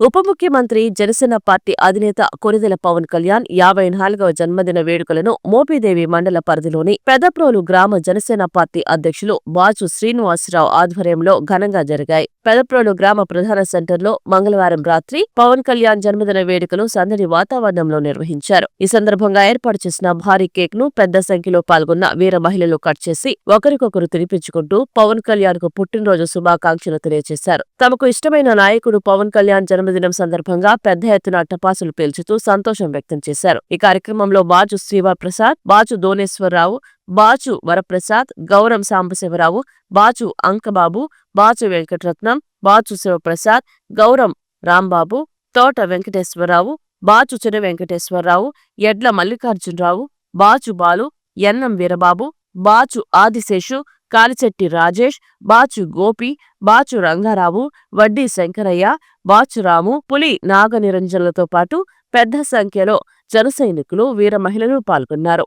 ఉప ముఖ్యమంత్రి జనసేన పార్టీ అధినేత కొనిదెల పవన్ కళ్యాణ్ యాభై నాలుగవ జన్మదిన వేడుకలను మోపిదేవి మండల పరిధిలోని పెదప్రోలు గ్రామ జనసేన పార్టీ అధ్యక్షులు బాచు శ్రీనివాసరావు ఆధ్వర్యంలో ఘనంగా జరిగాయి. పెదప్రోలు గ్రామ ప్రధాన సెంటర్లో మంగళవారం రాత్రి పవన్ కళ్యాణ్ జన్మదిన వేడుకలు సందడి వాతావరణంలో నిర్వహించారు. ఈ సందర్భంగా ఏర్పాటు చేసిన భారీ కేక్ను పెద్ద సంఖ్యలో పాల్గొన్న వీర మహిళలు కట్ చేసి ఒకరికొకరు తినిపించుకుంటూ పవన్ కళ్యాణ్కు పుట్టినరోజు శుభాకాంక్షలు తెలియజేశారు. తమకు ఇష్టమైన నాయకుడు పవన్ కళ్యాణ్ జన్మదినం సందర్భంగా పెద్ద ఎత్తున టపాసులు పేల్చుతూ సంతోషం వ్యక్తం చేశారు. ఈ కార్యక్రమంలో బాజు శ్రీవరప్రసాద్ బాజు దోనేశ్వరరావు బాచు వరప్రసాద్ గౌరం సాంబశివరావు బాచు అంకబాబు బాచు వెంకటరత్నం బాచు శివప్రసాద్ గౌరం రాంబాబు తోట వెంకటేశ్వరరావు బాచు చిన్న వెంకటేశ్వరరావు ఎడ్ల మల్లికార్జునరావు బాచు బాలు ఎన్నం వీరబాబు బాచు ఆదిశేషు కాలిచెట్టి రాజేష్ బాచు గోపి బాచు రంగారావు వడ్డీ శంకరయ్య బాచురాము పులి నాగనిరంజన్లతో పాటు పెద్ద సంఖ్యలో జనసైనికులు వీర మహిళలు పాల్గొన్నారు.